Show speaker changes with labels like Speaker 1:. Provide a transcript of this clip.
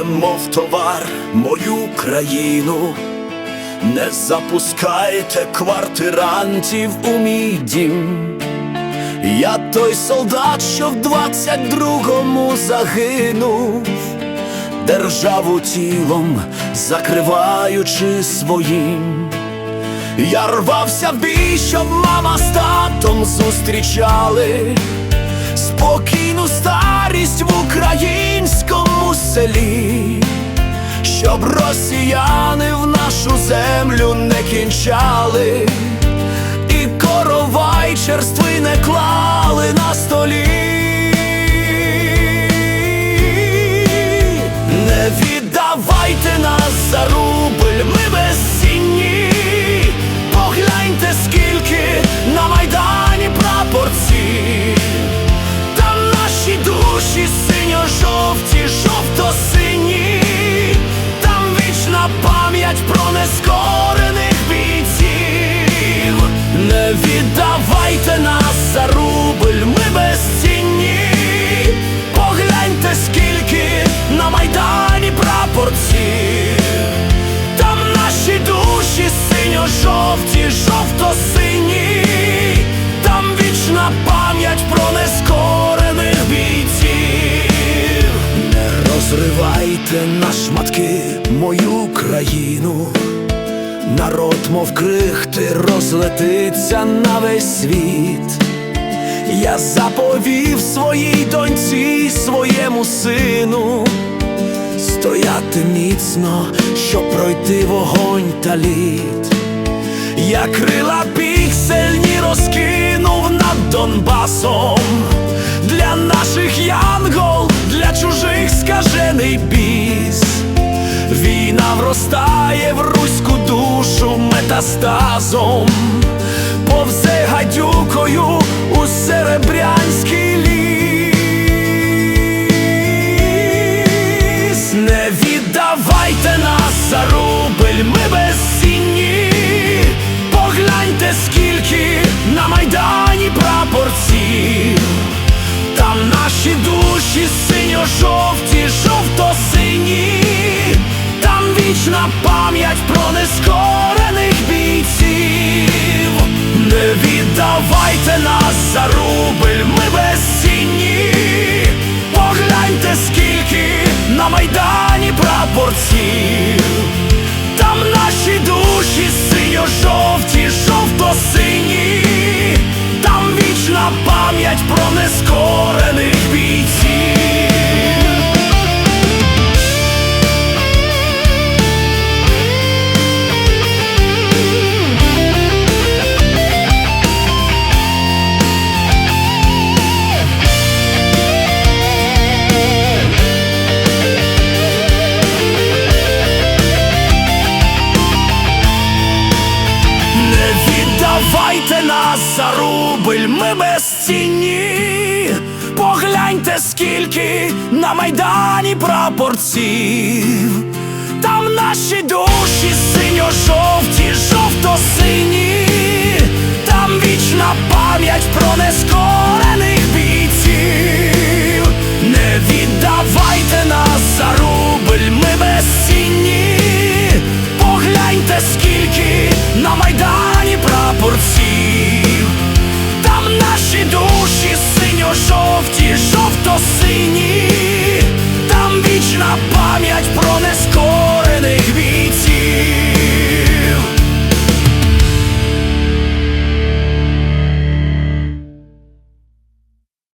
Speaker 1: мов товар, мою країну. Не запускайте квартирантів у мій дім. Я той солдат, що в 22-му загинув, державу тілом закриваючи своїм. Я рвався в бій, щоб мама з татом зустрічали спокійну старість в українському селі, щоб росіяни в нашу землю не кінчали, і коровай черстви не клали пам'ять про розривайте на шматки мою країну. Народ, мов крихти, розлетиться на весь світ. Я заповів своїй доньці, своєму сину стояти міцно, щоб пройти вогонь та лід. Я крила піксельні розкинув над Донбасом скажений біс. Війна вростає в руську душу метастазом, повзе гадюкою у серебрянський синьо-жовті, жовто-сині, там вічна пам'ять про нескорених бійців. Не віддавайте нас за рубль, ми безцінні. Погляньте, скільки на майдані прапорців. Там наші душі синьо-жовті, жовто-сині, там вічна пам'ять про нескорених бійців. Віддавайте нас за рубль, ми безцінні. Погляньте, скільки на майдані прапорців. Там наші душі синьо-жовті, жовто-сині,